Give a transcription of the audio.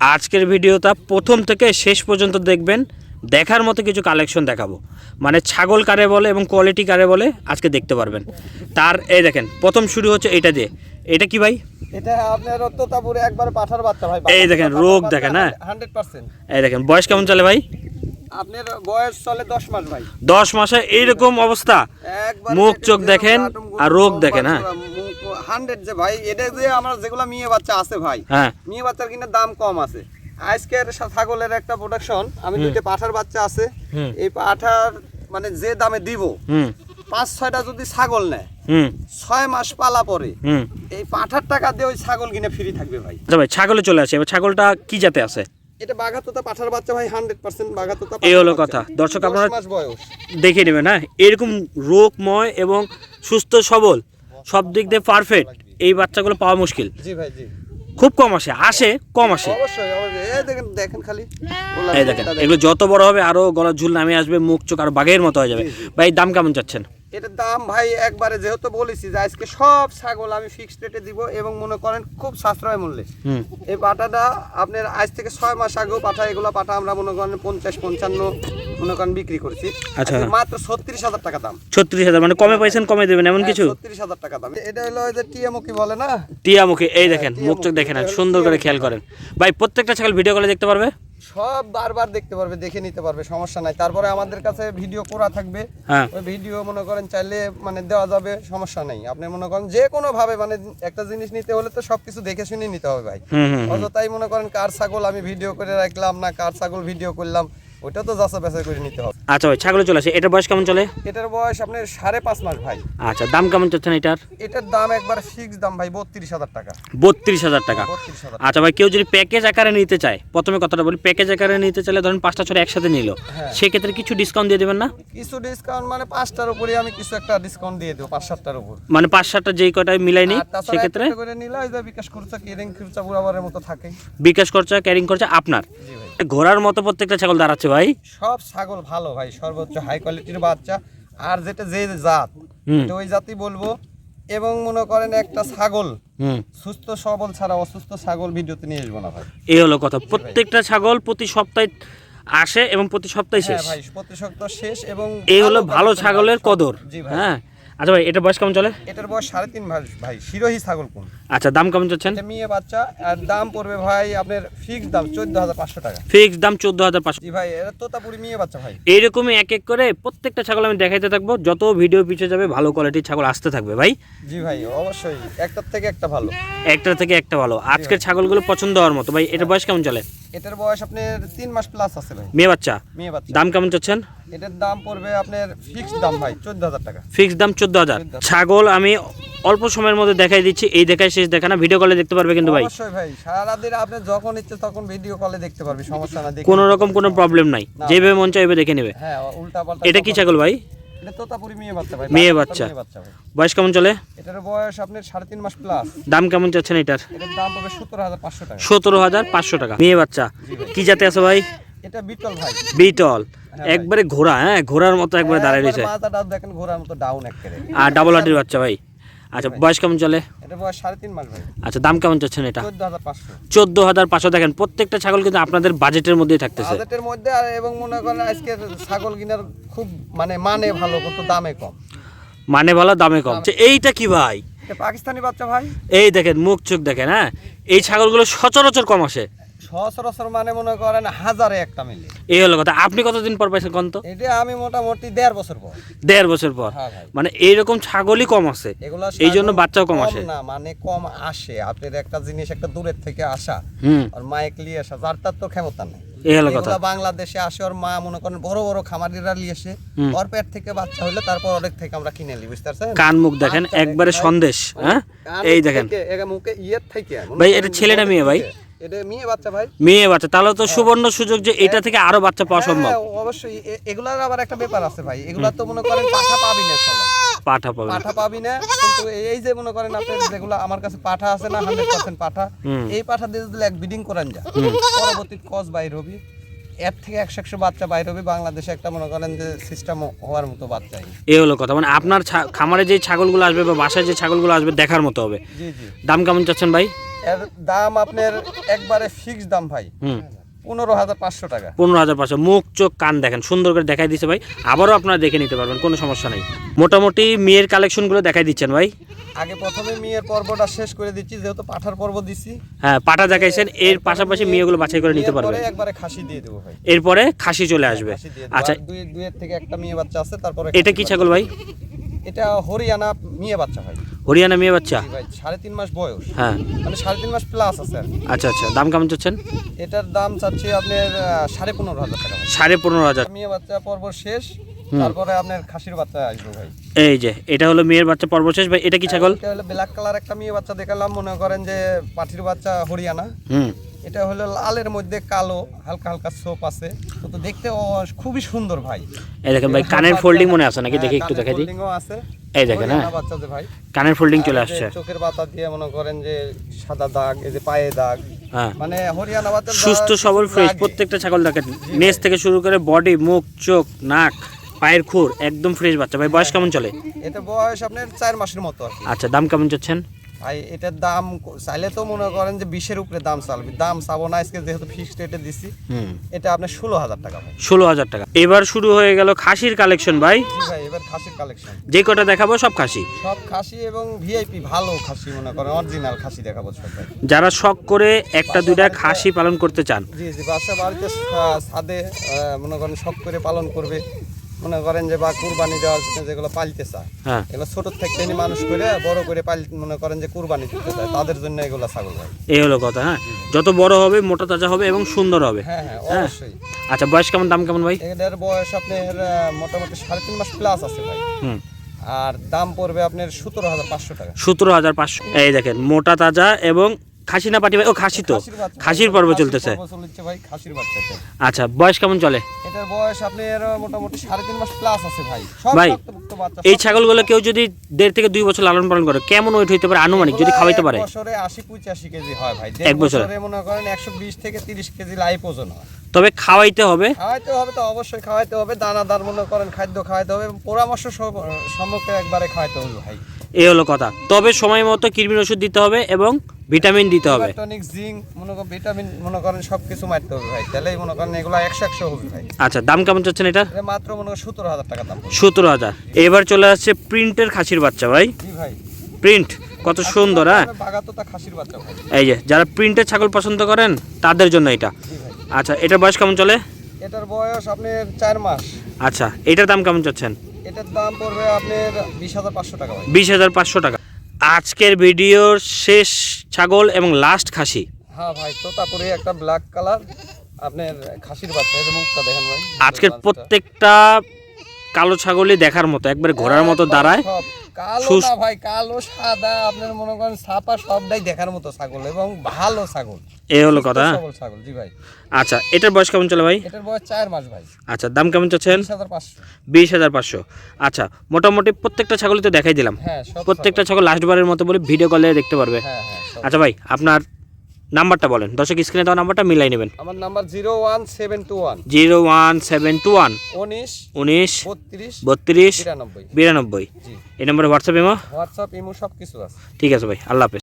আজকের ভিডিওটা প্রথম থেকে শেষ পর্যন্ত দেখবেন। দেখার মতো কিছু কালেকশন দেখাবো। মানে ছাগল কারে বলে এবং কোয়ালিটি কারে বলে আজকে দেখতে পারবেন। তার এই দেখেন প্রথম শুরু হচ্ছে এটা দিয়ে। এটা কি ভাই? এটা আপনার তোতাপুরে একবার পাঠার বাচ্চা ভাই এই দেখেন, রোগ দেখেন, হ্যাঁ। এই দেখেন বয়স কেমন চলে ভাই? আপনার বয়স চলে দশ মাস ভাই। দশ মাসে এইরকম অবস্থা। মুখ চোখ দেখেন আর রোগ দেখেন, হ্যাঁ। হান্ড্রেড যে ভাই এটা যে আমার যেগুলো মেয়ে বাচ্চা আছে ভাই হ্যাঁ। মেয়ে বাচ্চার কিন্তু দাম কম আছে। আজকের ছাগলের একটা প্রোডাকশন আমি দুইটা পাঠার বাচ্চা আছে। এই পাঠার মানে যে দামে দিব পাঁচ ছয়টা যদি ছাগল নেয় ছয় মাস পালা পরে হুম। এই পাঠার টাকা দিয়ে ওই ছাগল কিনে ফ্রি থাকবে ভাই। আচ্ছা ভাই ছাগলে চলে আসে এবার ছাগলটা কি জাতে আছে? এটা বাঘাতোতা পাঠার বাচ্চা ভাই হান্ড্রেড পার্সেন্ট বাঘাতোতা এই হলো কথা। দর্শক আপনারা- দেখে নেবেন হ্যাঁ? এরকম রোগময় এবং সুস্থ সবল সব দিক দিয়ে পারফেক্ট এই বাচ্চাগুলো পাওয়া মুশকিল। জি ভাই জি। খুব কম আসে আসে কম আসে। এই দেখেন এগুলো যত বড় হবে আরও গলার ঝুল নামে আসবে মুখ চোখ আর বাঘের মতো হয়ে যাবে। ভাই দাম কেমন চাচ্ছেন? এটার দাম ভাই একবারে যেহেতু বলেছি যে আজকে সব ছাগল আমি ফিক্সড রেটে দিব এবং মনে করেন খুব সাশ্রয় মূল্যে। এই পাটাটা আপনার আজ থেকে ছয় মাস আগেও পাঠা এগুলো পাঠা আমরা মনে করেন পঞ্চাশ পঞ্চান্ন মনে করেন বিক্রি করছি। আচ্ছা। মাত্র ছত্রিশ হাজার টাকা দাম। ছত্রিশ হাজার মানে কমে পাইছেন কমে দেবেন এমন কিছু? ছত্রিশ হাজার টাকা দাম। এটা হলো যে কি বলে না? টিয়ামুখী এই দেখেন মুখ চোখ দেখেন সুন্দর করে খেয়াল করেন। ভাই প্রত্যেকটা ছাগল ভিডিও কলে দেখতে পারবে? সব বারবার দেখতে পারবে দেখে নিতে পারবে সমস্যা নাই। তারপরে আমাদের কাছে ভিডিও করা থাকবে। হ্যাঁ। ওই ভিডিও মনে করেন চাইলে মানে দেওয়া যাবে সমস্যা নাই। আপনি মনে করেন যে কোনো ভাবে মানে একটা জিনিস নিতে হলে তো সবকিছু দেখে শুনে নিতে হবে ভাই। অযথাই মনে করেন কার ছাগল আমি ভিডিও করে রাখলাম না কার ছাগল ভিডিও করলাম। ওইটা তো যাচা বাছাই করে নিতে হবে। আচ্ছা ভাই ছাগলে চলে আসে এটার বয়স কেমন চলে? এটার বয়স আপনার সাড়ে পাঁচ মাস ভাই। আচ্ছা দাম কেমন চাচ্ছেন এটার? এটার দাম একবার ফিক্স দাম ভাই বত্রিশ হাজার টাকা। বত্রিশ হাজার টাকা। আচ্ছা ভাই কেউ যদি প্যাকেজ আকারে নিতে চায় প্রথমে কথাটা বলি প্যাকেজ আকারে নিতে চাইলে ধরেন পাঁচটা ছটা একসাথে নিল হ্যাঁ। সেক্ষেত্রে কিছু ডিসকাউন্ট দিয়ে দেবেন না? কিছু ডিসকাউন্ট মানে পাঁচটার উপরে আমি কিছু একটা ডিসকাউন্ট দিয়ে দেবো পাঁচ সাতটার উপর। মানে পাঁচ সাতটা যেই কটায় মিলাই আর সেক্ষেত্রে? বিকাশ খরচা কেরিং খরচা বরাবরের মতো থাকে বিকাশ খরচা ক্যারিং খরচা আপনার। জি ভাই। ঘোড়ার মতো প্রত্যেকটা ছাগল দাঁড়াচ্ছে ভাই। সব ছাগল ভালো ভাই সর্বোচ্চ হাই কোয়ালিটির বাচ্চা। আর যেটা যে জাত ওই জাতই বলব। এবং মনে করেন একটা ছাগল সুস্থ সবল ছাড়া অসুস্থ ছাগল ভিডিওতে নিয়ে আসব না ভাই। এই হলো কথা। প্রত্যেকটা ছাগল প্রতি সপ্তাহে আসে এবং প্রতি সপ্তাহে হ্যাঁ শেষ। ভাই প্রতি সপ্তাহ শেষ এবং এই হলো ভালো ছাগলের কদর। হ্যাঁ। আচ্ছা ভাই এটা বয়স কেমন চলে? এটার বয়স সাড়ে তিন মাস ভাই। শিরোহী ছাগল কোন? আচ্ছা দাম কেমন চাচ্ছেন? এটা মেয়ে বাচ্চা আর দাম পড়বে ভাই আপনার ফিক্স দাম চোদ্দ হাজার পাঁচশো টাকা। ফিক্স দাম চোদ্দ হাজার পাঁচশো। জি ভাই এটা তোতাপুরি মেয়ে বাচ্চা ভাই। এইরকমই এক এক করে প্রত্যেকটা ছাগল আমি দেখাইতে থাকব। যত ভিডিও পিছিয়ে যাবে ভালো কোয়ালিটির ছাগল আসতে থাকবে ভাই। জি ভাই অবশ্যই। একটার থেকে একটা ভালো। একটা থেকে একটা ভালো। আজকের ছাগলগুলো পছন্দ হওয়ার মতো। ভাই এটার বয়স কেমন চলে? এটার বয়স আপনার তিন মাস প্লাস আছে ভাই। মেয়ে বাচ্চা? মেয়ে বাচ্চা। দাম কেমন চাচ্ছেন? এটার দাম পড়বে আপনার ফিক্স দাম ভাই চোদ্দ হাজার টাকা। ফিক্স দাম চোদ্দ হাজার ছাগল আমি অল্প সময়ের মধ্যে দেখাই দিচ্ছি এই দেখায় শেষ দেখা না ভিডিও কলে দেখতে পারবে কিন্তু ভাই। অবশ্যই ভাই সারাদিন আপনি যখন ইচ্ছে তখন ভিডিও কলে দেখতে পারবে সমস্যা না কোনো রকম কোনো প্রবলেম নাই। যেভাবে মন চাইবে দেখে নেবে। হ্যাঁ উল্টা পাল্টা এটা কি ছাগল ভাই? এটা তোতাপুরি মেয়ে বাচ্চা ভাই মেয়ে বয়স কেমন চলে? এটার বয়স আপনার সাড়ে তিন মাস প্লাস দাম কেমন চাচ্ছেন এটার? এটার দাম পড়বে সত্তর হাজার পাঁচশো টাকা। সতেরো হাজার পাঁচশো টাকা। মেয়ে বাচ্চা। কি জাতে আছে ভাই? এটা বিটল ভাই। বিটল। একবারে ঘোড়া হ্যাঁ ঘোড়ার মতো একবারে দাঁড়ায় রয়েছে। দেখেন ঘোড়ার মতো ডাউন একেবারে। আর ডাবল হাটির বাচ্চা ভাই? আচ্ছা বয়স কেমন চলে? এটা বয়স সাড়ে তিন মাস ভাই। আচ্ছা দাম কেমন চাচ্ছেন এটা? চোদ্দ হাজার পাঁচশো। চোদ্দ হাজার পাঁচশো। দেখেন প্রত্যেকটা ছাগল কিন্তু আপনাদের বাজেটের মধ্যেই থাকতেছে। বাজেটের মধ্যে আর এবং মনে করেন আজকে ছাগল কিনার খুব মানে মানে ভালো কিন্তু দামে কম। মানে ভালো দামে কম। আচ্ছা, এইটা কি ভাই? পাকিস্তানি বাচ্চা ভাই। এই দেখেন মুখ চোখ দেখেন হ্যাঁ? এই ছাগলগুলো সচরাচর কম আসে। সচরাচর মানে মনে করেন হাজারে একটা মিলে। এই হলো কথা। আপনি কতদিন পর পাইছেন কোন তো এটা আমি মোটামুটি দেড় বছর পর। দেড় বছর পর? হ্যাঁ মানে এইরকম ছাগলই কম আছে। এই জন্য বাচ্চাও কম আসে। না মানে কম আসে। আপনার একটা জিনিস একটা দূরের থেকে আসা। আর মাইক নিয়ে আসা যার তার তো ক্ষমতা নেই। কথা। বাংলাদেশে আসে ওর মা মনে করেন বড় বড় খামারিরা নিয়ে আসে। ওর পেট থেকে বাচ্চা হলে তারপর অনেক থেকে আমরা কিনে নিই বুঝতে পারছেন? কান মুখ দেখেন একবারে সন্দেশ হ্যাঁ? এই দেখেন। মুখে ইয়ের থেকে মনে ভাই, এটা ছেলে না মেয়ে ভাই? এটা মেয়ে বাচ্চা ভাই? মেয়ে বাচ্চা। তাহলে তো সুবর্ণ সুযোগ যে এটা থেকে আরও বাচ্চা পাওয়া সম্ভব। হ্যাঁ, অবশ্যই। এগুলার আবার একটা ব্যাপার আছে ভাই। এগুলা তো মনে করেন পাঠা পাবি না সবাই। পাঠা পাবে পাঠা পাবি না। কিন্তু এই যে মনে করেন আপনার যেগুলো আমার কাছে পাঠা আছে না পাঠা এই পাঠা দিয়ে যদি এক বিডিং করান যা। পরবর্তী কস বাইর হবি এর থেকে একশো একশো বাচ্চা বাইর হবে বাংলাদেশে একটা মনে করেন যে সিস্টেম হওয়ার মতো বাচ্চাই এই হলো কথা। মানে আপনার খামারে যে ছাগলগুলো আসবে বা বাসায় যে ছাগলগুলো আসবে দেখার মতো হবে। দাম কেমন চাচ্ছেন ভাই? এর দাম আপনার একবারে ফিক্স দাম ভাই। পনেরো হাজার পাঁচশো টাকা। পনেরো হাজার পাঁচশো। মুখ চোখ কান দেখেন। সুন্দর করে দেখাই দিচ্ছে ভাই। আবারও আপনারা দেখে নিতে পারবেন কোনো সমস্যা নেই। মোটামুটি মেয়ের কালেকশনগুলো দেখাই দিচ্ছেন ভাই। আগে প্রথমে মেয়ের পর্বটা শেষ করে দিচ্ছি যেহেতু পাঠার পর্ব দিছি। হ্যাঁ পাঠা দেখাইছেন। এর পাশাপাশি মেয়েগুলো বাছাই করে নিতে পারবেন একবারে খাসি দিয়ে দেবো ভাই। এরপরে খাসি চলে আসবে। আচ্ছা। দুই দুইয়ের থেকে একটা মেয়ে বাচ্চা আছে তারপরে এটা কি ছাগল ভাই? এটা হরিয়ানা মেয়ে বাচ্চা ভাই। হরিয়ানা মেয়ে বাচ্চা? ভাই সাড়ে তিন মাস বয়স। হ্যাঁ। মানে সাড়ে তিন মাস প্লাস আছে আচ্ছা আচ্ছা। দাম কেমন চাচ্ছেন? এটার দাম চাচ্ছি আপনার সাড়ে পনেরো হাজার টাকা সাড়ে পনেরো হাজার। মেয়ে বাচ্চা পর্ব শেষ। তারপরে আপনার খাসির বাচ্চা আসবে ভাই। এই যে এটা হলো মেয়ের বাচ্চা পর্ব শেষ। ভাই এটা কি ছাগল? এটা হলো ব্ল্যাক কালার একটা মেয়ে বাচ্চা দেখালাম। মনে করেন যে পাঠির বাচ্চা হরিয়ানা। হুম। এটা হলো লালের মধ্যে কালো হালকা হালকা সোপ আছে। তো দেখতে ও খুবই সুন্দর ভাই। এই দেখেন ভাই কানের ফোল্ডিং মনে আছে নাকি? হ্যাঁ, দেখি একটু দেখাই দিই। folding ও আছে। এই দেখেন, হ্যাঁ। হরিয়ানা বাচ্চা যে ভাই। কানের ফোল্ডিং চলে আসছে। চোখের পাতা দিয়ে মনে করেন যে সাদা দাগ এই যে পায়ে দাগ। হ্যাঁ। মানে হরিয়ানা বাচ্চা সুস্থ সবল ফ্রেশ প্রত্যেকটা ছাগল দেখেন। নেজ থেকে শুরু করে বডি মুখ চোখ নাক পায়ের খুর একদম ফ্রেশ বাচ্চা। ভাই বয়স কেমন চলে? এটা বয়স আপনার চার মাসের মতো আচ্ছা দাম কেমন চাচ্ছেন? ভাই এটার দাম চাইলে তো মনে করেন যে বিশের উপরে দাম চালবে। দাম চাবো না আজকে যেহেতু ফিক্সড রেটে দিছি এটা আপনার ষোলো হাজার টাকা ষোলো হাজার টাকা। এবার শুরু হয়ে গেল খাসির কালেকশন ভাই। ভাই এবার খাসির কালেকশন যে কটা দেখাবো সব খাসি। সব খাসি এবং ভিআইপি ভালো খাসি মনে করেন অরিজিনাল খাসি দেখাবো সব যারা শখ করে একটা দুইটা খাসি পালন করতে চান। জি জি বাসা বাড়িতে ছাদে মনে করেন শখ করে পালন করবে। মনে করেন যে বা কুরবানি দেওয়ার জন্য যেগুলো পালতে চায় হ্যাঁ। এগুলো ছোট থেকে মানুষ করে বড় করে পাল মনে করেন যে কুরবানি দিতে চায় তাদের জন্য এগুলো ছাগল ভাই এই হলো কথা হ্যাঁ? যত বড় হবে মোটা তাজা হবে এবং সুন্দর হবে। হ্যাঁ হ্যাঁ হ্যাঁ। অবশ্যই। আচ্ছা বয়স কেমন দাম কেমন ভাই? এদের বয়স আপনার মোটামুটি সাড়ে তিন মাস প্লাস আছে ভাই। হুম। আর দাম পড়বে আপনার সতেরো হাজার পাঁচশো টাকা। সতেরো হাজার পাঁচশো এই দেখেন মোটা তাজা এবং খাসি না পাটি ভাই? ও খাসি তো। খাসির পর্ব চলতেছে। ভাই খাসির বাচ্চা আচ্ছা বয়স কেমন চলে? এটার বয়স আপনার মোটামুটি সাড়ে তিন মাস প্লাস আছে ভাই। সব ভাই, এই ছাগলগুলো কেউ যদি দেড় থেকে দুই বছর লালন পালন করে কেমন ওয়েট হইতে পারে? আনুমানিক যদি খাওয়াইতে পারে? বছরে আশি পঁচাশি কেজি হয় ভাই। এক বছরে? মনে করেন একশো বিশ থেকে তিরিশ কেজি লাইফ ওজন হয়। তবে খাওয়াইতে হবে। খাওয়াইতে হবে তো অবশ্যই খাওয়াইতে হবে। দানাদার মনে করেন খাদ্য খাওয়াইতে হবে। পরামর্শ সম্মুখে একবারে খাওয়াইতে হবে ভাই। এই হলো কথা। তবে সময় মতো কৃমির ওষুধ দিতে হবে এবং ভিটামিন দিতে হবে। টনিক জিঙ্ক মনে করেন ভিটামিন মনে করেন সব কিছু মারতে হবে ভাই। তাহলেই মনে করেন এগুলো একশো একশো হবে ভাই। আচ্ছা দাম কেমন চাচ্ছেন এটা? এটা মাত্র মনে করেন সতেরো হাজার টাকা দাম। সতেরো হাজার। এবার চলে আসছে প্রিন্টের খাসির বাচ্চা ভাই। জি ভাই। প্রিন্ট কত সুন্দর হ্যাঁ? খাসির বাচ্চা এই যে যারা প্রিন্টের ছাগল পছন্দ করেন তাদের জন্য এটা। আচ্ছা এটার বয়স কেমন চলে? এটার বয়স আপনার চার মাস। আচ্ছা এটার দাম কেমন চাচ্ছেন? এটার দাম পড়বে আপনার বিশ হাজার পাঁচশো টাকা ভাই। বিশ হাজার পাঁচশো টাকা। আজকের ভিডিওর শেষ ছাগল এবং লাস্ট খাসি। হ্যাঁ ভাই তো তারপরে একটা ব্ল্যাক কালার আপনার খাসির বাচ্চা এই মুখটা দেখেন ভাই। আজকের প্রত্যেকটা কালো ছাগলই দেখার মতো একবারে ঘোড়ার মতো দাঁড়ায়। কালো না ভাই কালো সাদা আপনার মনে করেন ছাপা সবটাই দেখার মতো ছাগল এবং ভালো ছাগল। এই হলো কথা হ্যাঁ? ছাগল জি ভাই। আচ্ছা এটার বয়স কেমন চলে ভাই? এটার বয়স চার মাস ভাই। আচ্ছা দাম কেমন চাচ্ছেন? বিশ হাজার পাঁচশো। আচ্ছা মোটামুটি প্রত্যেকটা ছাগলই তো দেখাই দিলাম। হ্যাঁ প্রত্যেকটা ছাগল। লাস্ট বারের মতো বলে ভিডিও কলে দেখতে পারবে। হ্যাঁ হ্যাঁ। আচ্ছা ভাই আপনার নাম্বারটা বলেন। দর্শক স্ক্রিনে দেওয়া নাম্বারটা মিলাই নেবেন। আমার number zero one seven two one. Zero one seven two one. উনিশ উনিশ বত্রিশ বত্রিশ বিরানব্বই। বিরানব্বই। জি। এই নম্বরে হোয়াটসঅ্যাপ ইমো হোয়াটসঅ্যাপ ইমো সব কিছু আছে। ঠিক আছে ভাই আল্লাহ হাফেজ।